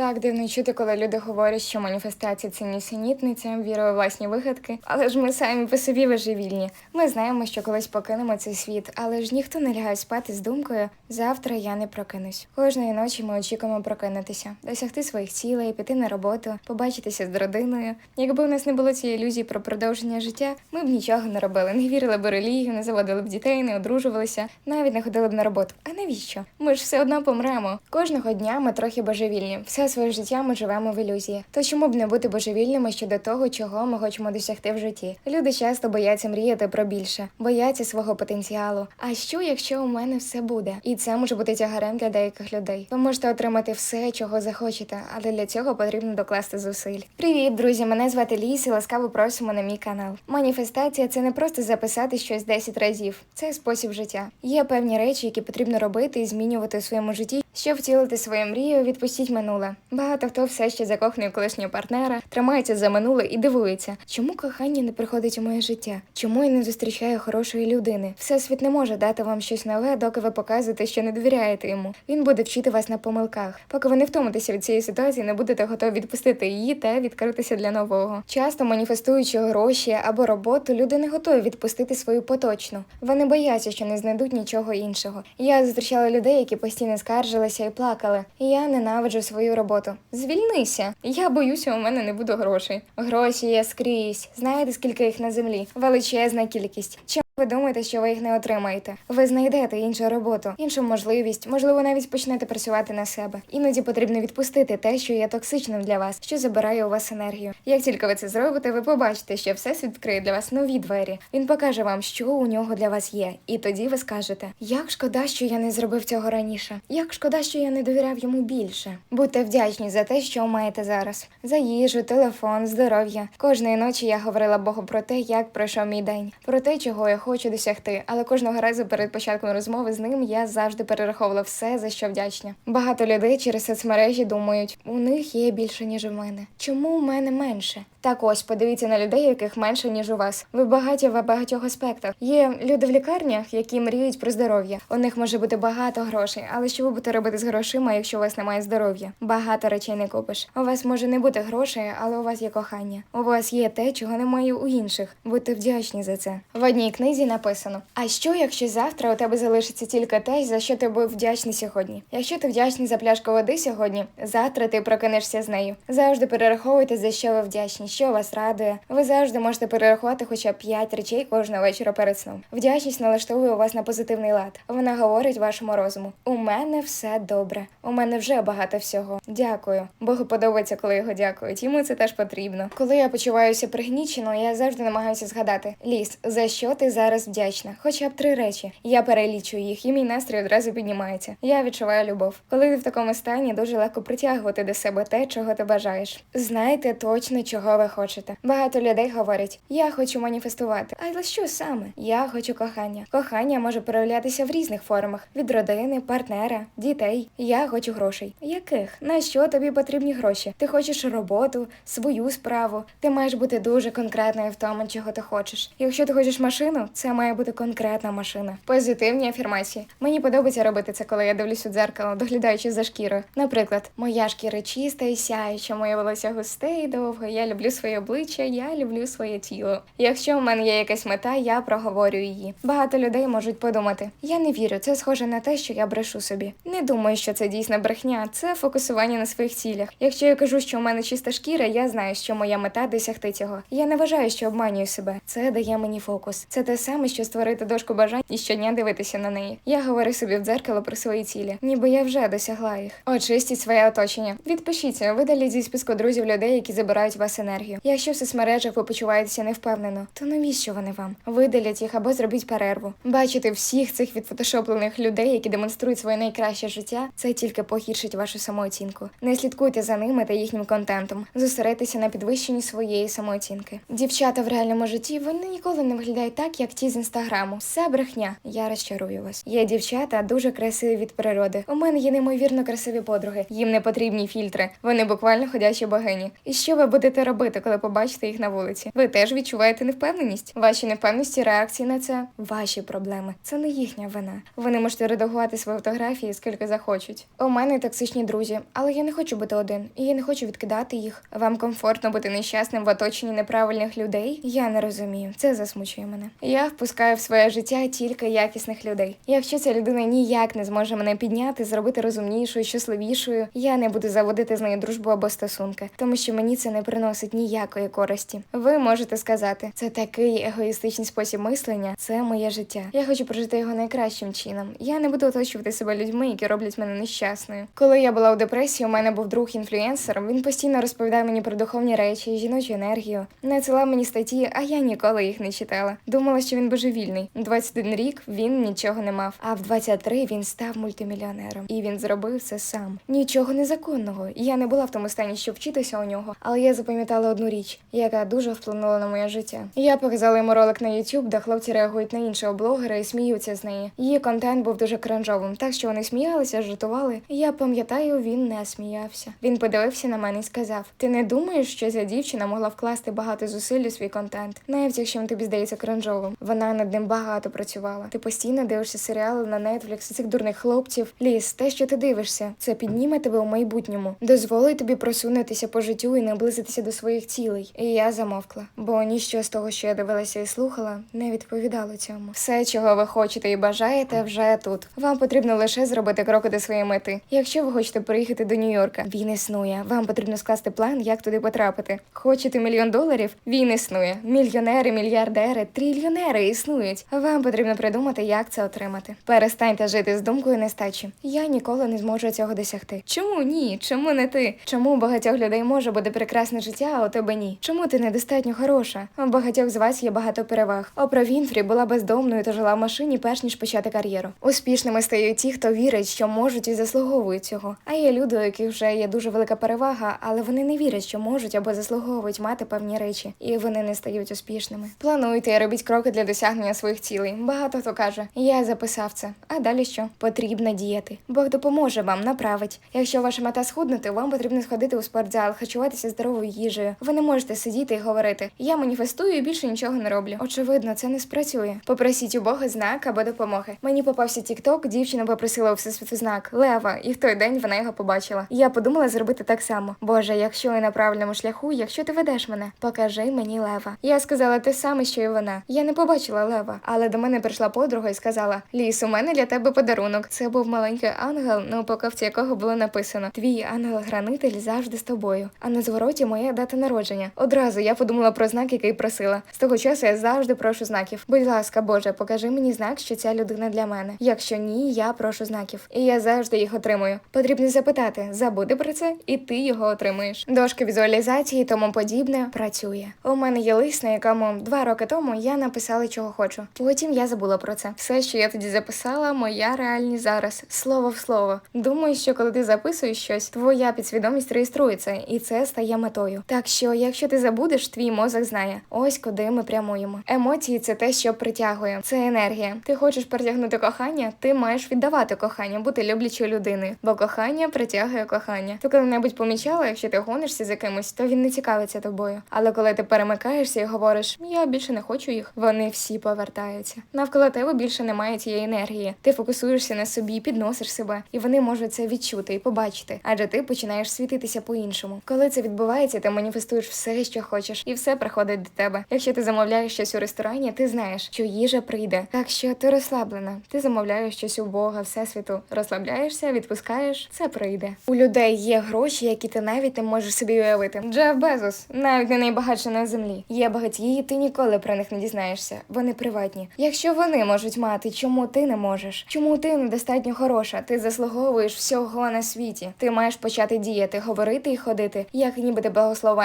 Так дивно чути, коли люди говорять, що маніфестація це нісенітниця, віра у власні вигадки. Але ж ми самі по собі божевільні. Ми знаємо, що колись покинемо цей світ, але ж ніхто не лягає спати з думкою завтра я не прокинусь. Кожної ночі ми очікуємо прокинутися, досягти своїх цілей, піти на роботу, побачитися з родиною. Якби у нас не було цієї ілюзії про продовження життя, ми б нічого не робили, не вірили б у релігію, не заводили б дітей, не одружувалися, навіть не ходили б на роботу. А навіщо? Ми ж все одно помремо. Кожного дня ми трохи божевільні. Все своє життя ми живемо в ілюзії. То чому б не бути божевільними щодо того, чого ми хочемо досягти в житті? Люди часто бояться мріяти про більше, бояться свого потенціалу. А що, якщо у мене все буде? І це може бути тягарем для деяких людей. Ви можете отримати все, чого захочете, але для цього потрібно докласти зусиль. Привіт, друзі! Мене звати Ліс і ласкаво просимо на мій канал. Маніфестація це не просто записати щось 10 разів, це спосіб життя. Є певні речі, які потрібно робити і змінювати у своєму житті, щоб втілити свою мрію, відпустіть минуле. Багато хто все ще закоханий колишнього партнера, тримається за минуле і дивується, чому кохання не приходить у моє життя, чому я не зустрічаю хорошої людини. Всесвіт не може дати вам щось нове, доки ви показуєте, що не довіряєте йому. Він буде вчити вас на помилках, поки ви не втомитеся від цієї ситуації, не будете готові відпустити її та відкритися для нового. Часто маніфестуючи гроші або роботу, люди не готові відпустити свою поточну. Вони бояться, що не знайдуть нічого іншого. Я зустрічала людей, які постійно скаржилися і плакали. Я ненавиджу свою роботу. Звільнися. Я боюся, у мене не буде грошей. Гроші є скрізь. Знаєте, скільки їх на землі? Величезна кількість. Ви думаєте, що ви їх не отримаєте? Ви знайдете іншу роботу, іншу можливість, можливо, навіть почнете працювати на себе. Іноді потрібно відпустити те, що є токсичним для вас, що забирає у вас енергію. Як тільки ви це зробите, ви побачите, що всесвіт відкриє для вас нові двері. Він покаже вам, що у нього для вас є, і тоді ви скажете: як шкода, що я не зробив цього раніше. Як шкода, що я не довіряв йому більше. Будьте вдячні за те, що маєте зараз, за їжу, телефон, здоров'я. Кожної ночі я говорила Богу про те, як пройшов мій день, про те, чого я хочу досягти. Але кожного разу перед початком розмови з ним я завжди перераховувала все, за що вдячна. Багато людей через соцмережі думають, у них є більше ніж у мене. Чому у мене менше? Так ось подивіться на людей, яких менше ніж у вас. Ви багаті в багатьох аспектах. Є люди в лікарнях, які мріють про здоров'я. У них може бути багато грошей, але що ви будете робити з грошима, якщо у вас немає здоров'я? Багато речей не купиш. У вас може не бути грошей, але у вас є кохання. У вас є те, чого немає у інших. Будьте вдячні за це. В одній книзі написано: А що, якщо завтра у тебе залишиться тільки те, за що ти був вдячний сьогодні? Якщо ти вдячний за пляшку води сьогодні, завтра ти прокинешся з нею. Завжди перераховуйте, за що ви вдячні, що вас радує. Ви завжди можете перерахувати хоча б 5 речей кожного вечора перед сном. Вдячність налаштовує вас на позитивний лад. Вона говорить вашому розуму: у мене все добре. У мене вже багато всього. Дякую. Богу подобається, коли його дякують. Йому це теж потрібно. Коли я почуваюся пригнічено, я завжди намагаюся згадати: Ліс, за що ти зараз вдячна? Хоча б три речі. Я перелічую їх, і мій настрій одразу піднімається. Я відчуваю любов. Коли ти в такому стані, дуже легко притягувати до себе те, чого ти бажаєш. Знайте точно, чого ви хочете. Багато людей говорять: я хочу маніфестувати. Але що саме? Я хочу кохання. Кохання може проявлятися в різних формах: від родини, партнера, дітей. Я хочу грошей. Яких? На що тобі потрібні гроші? Ти хочеш роботу, свою справу. Ти маєш бути дуже конкретною в тому, чого ти хочеш. Якщо ти хочеш машину, це має бути конкретна машина. Позитивні афірмації. Мені подобається робити це, коли я дивлюсь у дзеркало, доглядаючи за шкірою. Наприклад, моя шкіра чиста і сяюча, моє волосся густе і довге. Я люблю своє обличчя, я люблю своє тіло. Якщо в мене є якась мета, я проговорю її. Багато людей можуть подумати: я не вірю, це схоже на те, що я брешу собі. Не думаю, що це дійсна брехня, це фокусування на своїх цілях. Якщо я кажу, що у мене чиста шкіра, я знаю, що моя мета досягти цього. Я не вважаю, що обманюю себе. Це дає мені фокус. Це те саме, що створити дошку бажань і щодня дивитися на неї. Я говорю собі в дзеркало про свої цілі, ніби я вже досягла їх. Очистіть своє оточення. Відпишіться, видаліть зі списку друзів людей, які забирають вас енергію. Якщо в соцмережах ви почуваєтеся невпевнено, то навіщо вони вам? Видаліть їх або зробіть перерву. Бачити всіх цих відфотошоплених людей, які демонструють своє найкраще життя, це тільки погіршить вашу самооцінку. Не слідкуйте за ними та їхнім контентом. Зосередьтеся на підвищенні своєї самооцінки. Дівчата в реальному житті вони ніколи не виглядають так, як ті з інстаграму. Все брехня. Я розчарую вас. Є дівчата дуже красиві від природи. У мене є неймовірно красиві подруги. Їм не потрібні фільтри. Вони буквально ходячі богині. І що ви будете робити? Зробите, коли побачите їх на вулиці? Ви теж відчуваєте невпевненість? Ваші невпевненості, реакції на це ваші проблеми. Це не їхня вина. Вони можете редагувати свої фотографії скільки захочуть. У мене токсичні друзі, але я не хочу бути один, і я не хочу відкидати їх. Вам комфортно бути нещасним в оточенні неправильних людей? Я не розумію. Це засмучує мене. Я впускаю в своє життя тільки якісних людей. Якщо ця людина ніяк не зможе мене підняти, зробити розумнішою, щасливішою, я не буду заводити з нею дружбу або стосунки, тому що мені це не приносить ніякої користі. Ви можете сказати, це такий егоїстичний спосіб мислення, це моє життя. Я хочу прожити його найкращим чином. Я не буду оточувати себе людьми, які роблять мене нещасною. Коли я була у депресії, у мене був друг інфлюенсер. Він постійно розповідає мені про духовні речі, жіночу енергію, надсилав мені статті, а я ніколи їх не читала. Думала, що він божевільний. 21 рік він нічого не мав. А в 23 він став мультимільйонером, і він зробив це сам. Нічого незаконного. Я не була в тому стані, щоб вчитися у нього, але я запам'ятала одну річ, яка дуже вплинула на моє життя. Я показала йому ролик на YouTube, де хлопці реагують на іншого блогера і сміються з неї. Її контент був дуже кринжовим, так що вони сміялися, жартували. Я пам'ятаю, він не сміявся. Він подивився на мене і сказав: Ти не думаєш, що ця дівчина могла вкласти багато зусиль у свій контент, навіть якщо він тобі здається кринжовим. Вона над ним багато працювала. Ти постійно дивишся серіали на Netflix, цих дурних хлопців. Ліс, те, що ти дивишся, це підніме тебе у майбутньому, дозволить тобі просунутися по життю і наблизитися до своїх цілей. І я замовкла, бо ніщо з того, що я дивилася і слухала, не відповідало цьому. Все, чого ви хочете і бажаєте, вже тут. Вам потрібно лише зробити кроки до своєї мети. Якщо ви хочете приїхати до Нью-Йорка, він існує. Вам потрібно скласти план, як туди потрапити. Хочете мільйон доларів? Він існує. Мільйонери, мільярдери, трильйонери існують. Вам потрібно придумати, як це отримати. Перестаньте жити з думкою нестачі. Я ніколи не зможу цього досягти. Чому ні? Чому не ти? Чому у багатьох людей може бути прекрасне життя, у тебе ні? Чому ти недостатньо хороша? У багатьох з вас є багато переваг. Опра Вінфрі була бездомною та жила в машині, перш ніж почати кар'єру. Успішними стають ті, хто вірить, що можуть і заслуговують цього. А є люди, у яких вже є дуже велика перевага, але вони не вірять, що можуть або заслуговують мати певні речі, і вони не стають успішними. Плануйте і робіть кроки для досягнення своїх цілей. Багато хто каже: я записав це. А далі що? Потрібно діяти. Бог допоможе вам, направить. Якщо ваша мета схуднути, вам потрібно сходити у спортзал, харчуватися здоровою їжею. Ви не можете сидіти і говорити: Я маніфестую і більше нічого не роблю. Очевидно, це не спрацює. Попросіть у Бога знак або допомоги. Мені попався тікток, дівчина попросила у всесвіту знак Лева, і в той день вона його побачила. Я подумала зробити так само. Боже, якщо я на правильному шляху, якщо ти ведеш мене, покажи мені лева. Я сказала те саме, що і вона. Я не побачила лева, але до мене прийшла подруга і сказала: Ліс, у мене для тебе подарунок. Це був маленький ангел, на упаковці якого було написано: Твій ангел-хранитель завжди з тобою. А на звороті моя дата народження. Одразу я подумала про знак, який просила. З того часу я завжди прошу знаків. Будь ласка, Боже, покажи мені знак, що ця людина для мене. Якщо ні, я прошу знаків. І я завжди їх отримую. Потрібно запитати, забути про це, і ти його отримуєш. Дошка візуалізації тому подібне працює. У мене є лист, на якому два роки тому я написала, чого хочу. Потім я забула про це. Все, що я тоді записала, моя реальність зараз, слово в слово. Думаю, що коли ти записуєш щось, твоя підсвідомість реєструється, і це стає метою. Так що, якщо ти забудеш, твій мозок знає, ось куди ми прямуємо. Емоції це те, що притягує, це енергія. Ти хочеш притягнути кохання, ти маєш віддавати кохання, бути люблячою людиною, бо кохання притягує кохання. Ти коли-небудь помічала, якщо ти гонишся за кимось, то він не цікавиться тобою. Але коли ти перемикаєшся і говориш, я більше не хочу їх, вони всі повертаються. Навколо тебе більше немає цієї енергії. Ти фокусуєшся на собі, підносиш себе, і вони можуть це відчути і побачити, адже ти починаєш світитися по-іншому. Коли це відбувається, ти маніфестуєш все, що хочеш, і все приходить до тебе. Якщо ти замовляєш щось у ресторані, ти знаєш, що їжа прийде. Так що ти розслаблена. Ти замовляєш щось у Бога, всесвіту, розслабляєшся, відпускаєш, це прийде. У людей є гроші, які ти навіть не можеш собі уявити. Джеф Безос, навіть не найбагатший на землі. Є багатії, ти ніколи про них не дізнаєшся. Вони приватні. Якщо вони можуть мати, чому ти не можеш? Чому ти недостатньо хороша? Ти заслуговуєш всього на світі. Ти маєш почати діяти, говорити і ходити, як ніби ти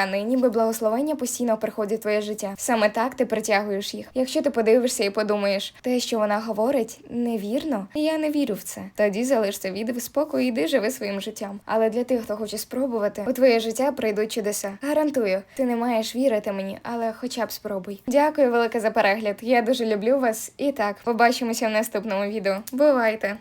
благословенний, ніби благословення постійно приходить в твоє життя. Саме так ти притягуєш їх. Якщо ти подивишся і подумаєш, те, що вона говорить, невірно, я не вірю в це. Тоді залиш це відео в спокою і живи своїм життям. Але для тих, хто хоче спробувати, у твоє життя прийдуть чудеса. Гарантую, ти не маєш вірити мені, але хоча б спробуй. Дякую велике за перегляд. Я дуже люблю вас. І так, побачимося в наступному відео. Бувайте!